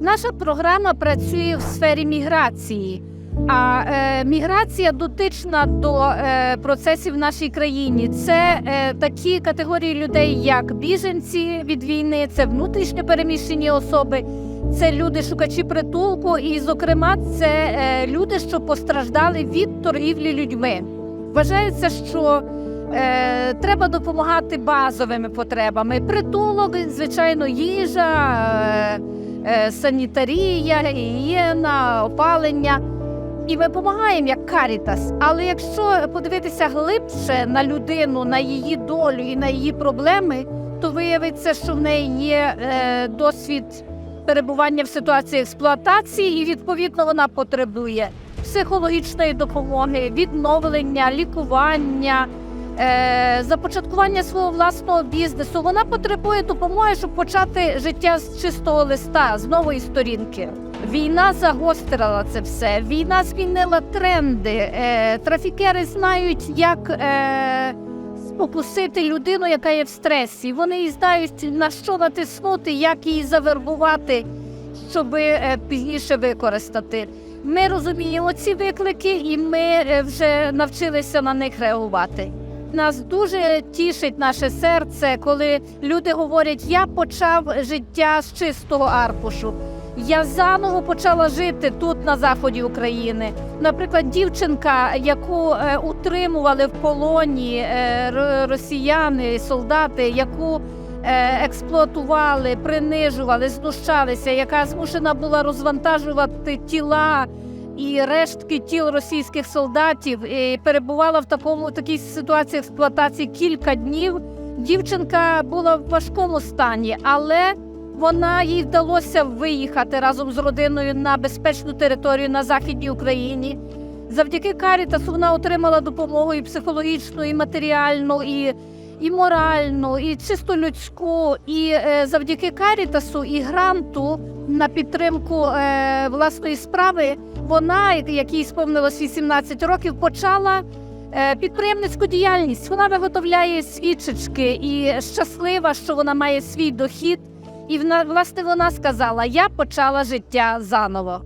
Наша програма працює в сфері міграції. А е, міграція дотична до е, процесів в нашій країні. Це е, такі категорії людей, як біженці від війни, це внутрішньо переміщені особи, це люди шукачі притулку, і, зокрема, це е, люди, що постраждали від торгівлі людьми. Вважається, що е, треба допомагати базовими потребами: притулок, звичайно, їжа, е, санітарія, гігієна, опалення. І ми допомагаємо як Карітас. Але якщо подивитися глибше на людину, на її долю і на її проблеми, то виявиться, що в неї є е, досвід перебування в ситуації експлуатації, і відповідно вона потребує психологічної допомоги, відновлення, лікування. Е, Започаткування свого власного бізнесу вона потребує допомоги, щоб почати життя з чистого листа, з нової сторінки. Війна загострила це все. Війна змінила тренди. Е, трафікери знають, як е, спокусити людину, яка є в стресі. Вони і знають на що натиснути, як її завербувати, щоб пізніше використати. Ми розуміємо ці виклики, і ми вже навчилися на них реагувати. Нас дуже тішить наше серце, коли люди говорять: я почав життя з чистого аркушу. Я заново почала жити тут, на заході України. Наприклад, дівчинка, яку е, утримували в полоні е, росіяни, солдати, яку е, експлуатували, принижували, знущалися, яка змушена була розвантажувати тіла і рештки тіл російських солдатів, перебувала в такому такій ситуації експлуатації кілька днів. Дівчинка була в важкому стані, але вона їй вдалося виїхати разом з родиною на безпечну територію на західній Україні. Завдяки Карітасу вона отримала допомогу і психологічну, і матеріальну, і, і моральну, і чисто людську. І е, завдяки Карітасу і гранту на підтримку е, власної справи вона, якій сповнилось 18 років, почала е, підприємницьку діяльність. Вона виготовляє свічечки і щаслива, що вона має свій дохід. І вона, власне вона сказала: Я почала життя заново.